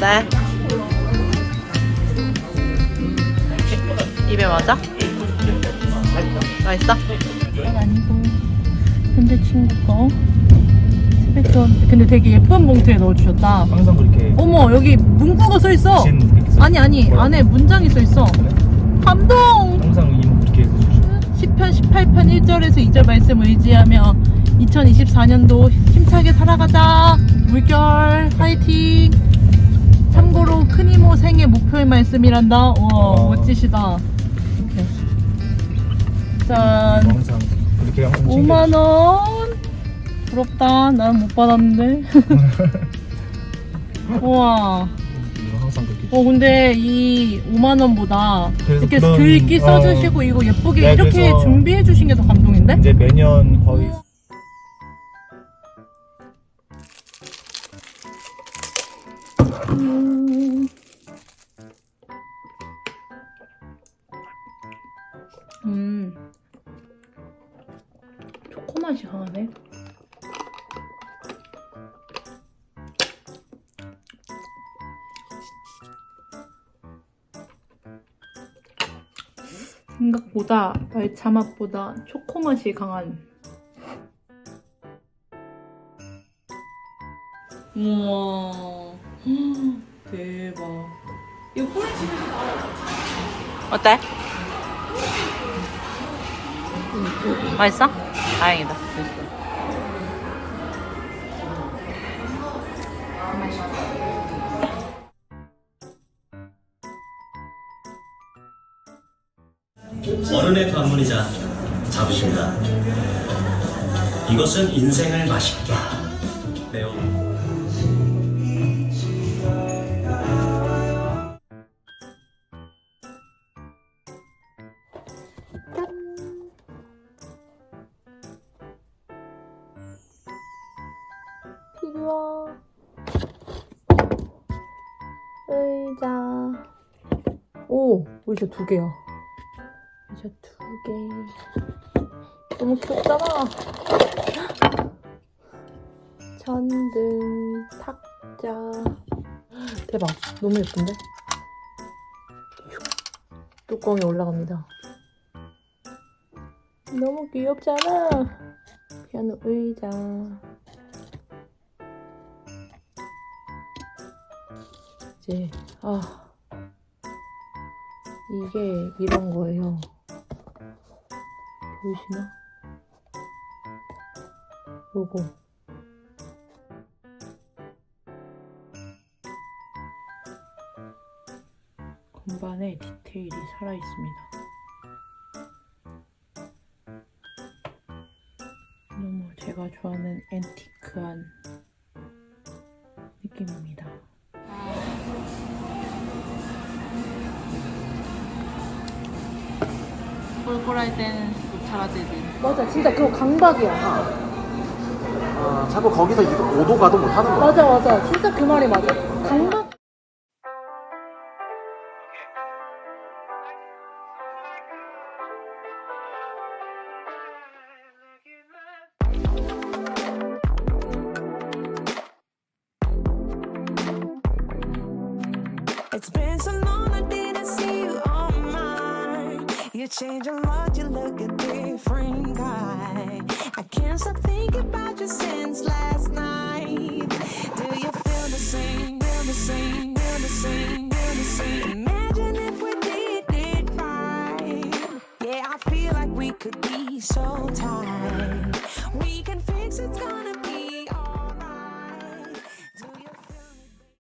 네. 입에 맞아? 맛있어? 이건 아니고 친구 거. 근데 되게 예쁜 봉투에 넣어주셨다 항상 그렇게 어머 여기 문구가 써있어 아니 아니 안에 문장이 써있어 감동! 항상 이렇게 10편 18편 1절에서 2절 말씀 의지하며 2024년도 힘차게 살아가자 물결 파이팅 참고로 큰 이모 생애 목표의 말씀이란다 와 와. 멋지시다 이렇게. 짠 항상 그렇게 항상 5만 원 부럽다 난 못 받았는데 우와 챙겨주시고 항상 그렇게 어 근데 이 5만 원보다 그래서 이렇게 그런, 글귀 어. 써주시고 이거 예쁘게 네, 이렇게 그래서 준비해 주신 게 더 감동인데? 이제 매년 거의 음. 초코 맛이 강하네. 생각보다 말차 맛보다 초코 맛이 강한. 우와. 대박. 이거 꿀집에서 나와. 어때? 맛있어? 다행이다. 어른의 관문이자 자부심이다. 이것은 인생을 맛있게 매우 의자 오 의자 두 개야. 의자 두 개. 너무 귀엽잖아. 전등 탁자. 대박. 너무 예쁜데? 슉. 뚜껑이 올라갑니다. 너무 귀엽잖아. 피아노 의자 이제 아 이게 이런 거예요. 보이시나? 요거 건반에 디테일이 살아 있습니다. 너무 제가 좋아하는 앤티크한 느낌입니다. 꿀꿀할 때는 녹차라떼지. 맞아, 진짜 그거 강박이야. 아, 자꾸 거기서 이거 오도 가도 못 하는 거야. 맞아, 맞아. 진짜 그 말이 맞아. 강박. change a lot, you look a different guy. I can't stop thinking about you since last night. Do you feel the same? Feel the same? Feel the same? Feel the same? Imagine if we did it right. Yeah, I feel like we could be so tight. We can fix it's gonna.